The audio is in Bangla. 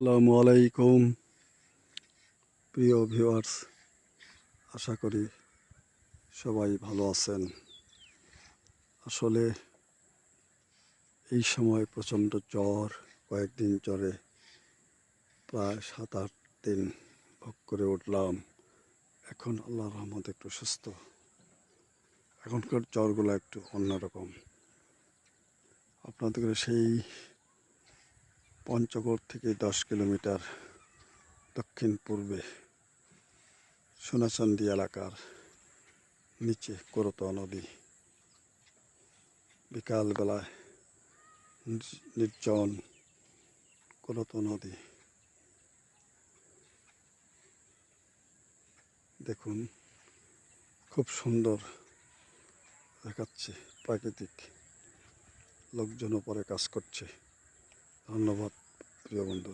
আসসালামু আলাইকুম, প্রিয় ভিউয়ার্স, আশা করি সবাই ভালো আছেন। আসলে এই সময় প্রচণ্ড জ্বর, কয়েকদিন জ্বরে প্রায় সাত, আট দিন ভোগ করে উঠলাম। এখন আল্লাহর রহমত একটু সুস্থ। এখনকার জ্বরগুলো একটু অন্যরকম। আপনাদের সেই পঞ্চগড় থেকে দশ কিলোমিটার দক্ষিণ পূর্বে সোনাচন্দি এলাকার নিচে করতোয়া নদী। বিকালবেলায় নির- নির্জন করতোয়া নদী। দেখুন, খুব সুন্দর দেখাচ্ছে প্রাকৃতিক লোকজন পরে কাজ করছে। ধন্যবাদ। প্রিয় বন্ধু